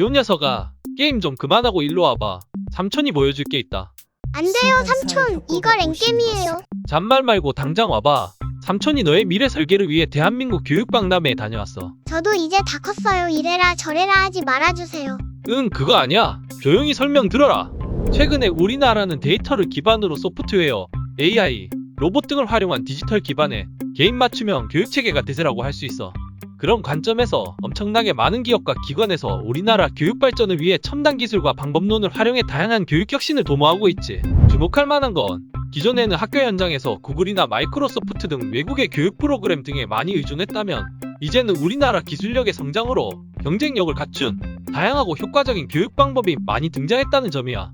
요 녀석아, 게임 좀 그만하고 일로 와봐. 삼촌이 보여줄 게 있다. 안 돼요, 삼촌. 이거 랭겜이에요. 잔말 말고 당장 와봐. 삼촌이 너의 미래 설계를 위해 대한민국 교육박람회에 다녀왔어. 저도 이제 다 컸어요. 이래라 저래라 하지 말아주세요. 응, 그거 아니야. 조용히 설명 들어라. 최근에 우리나라는 데이터를 기반으로 소프트웨어, AI, 로봇 등을 활용한 디지털 기반의 개인 맞춤형 교육 체계가 대세라고 할 수 있어. 그런 관점에서 엄청나게 많은 기업과 기관에서 우리나라 교육 발전을 위해 첨단 기술과 방법론을 활용해 다양한 교육 혁신을 도모하고 있지. 주목할 만한 건 기존에는 학교 현장에서 구글이나 마이크로소프트 등 외국의 교육 프로그램 등에 많이 의존했다면 이제는 우리나라 기술력의 성장으로 경쟁력을 갖춘 다양하고 효과적인 교육 방법이 많이 등장했다는 점이야.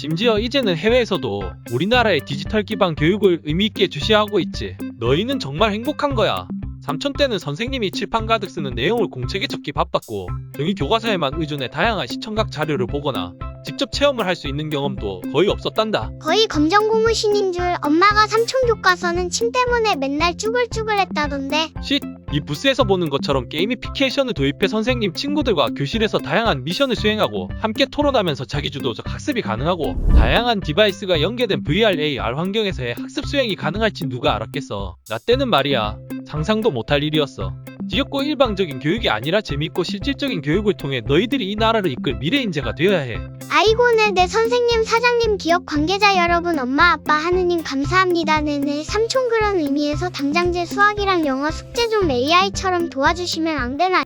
심지어 이제는 해외에서도 우리나라의 디지털 기반 교육을 의미있게 주시하고 있지. 너희는 정말 행복한 거야. 삼촌 때는 선생님이 칠판 가득 쓰는 내용을 공책에 적기 바빴고 종이 교과서에만 의존해 다양한 시청각 자료를 보거나 직접 체험을 할 수 있는 경험도 거의 없었단다. 거의 검정 고무신인 줄 엄마가 삼촌 교과서는 침 때문에 맨날 쭈글쭈글했다던데. 쉿! 이 부스에서 보는 것처럼 게이미피케이션을 도입해 선생님 친구들과 교실에서 다양한 미션을 수행하고 함께 토론하면서 자기주도적 학습이 가능하고 다양한 디바이스가 연계된 VR, AR 환경에서의 학습 수행이 가능할지 누가 알았겠어. 나 때는 말이야. 상상도 못할 일이었어. 지겹고 일방적인 교육이 아니라 재밌고 실질적인 교육을 통해 너희들이 이 나라를 이끌 미래 인재가 되어야 해. 아이고 네네 선생님 사장님 기업 관계자 여러분 엄마 아빠 하느님 감사합니다 네네 삼촌 그런 의미에서 당장 제 수학이랑 영어 숙제 좀 AI처럼 도와주시면 안 되나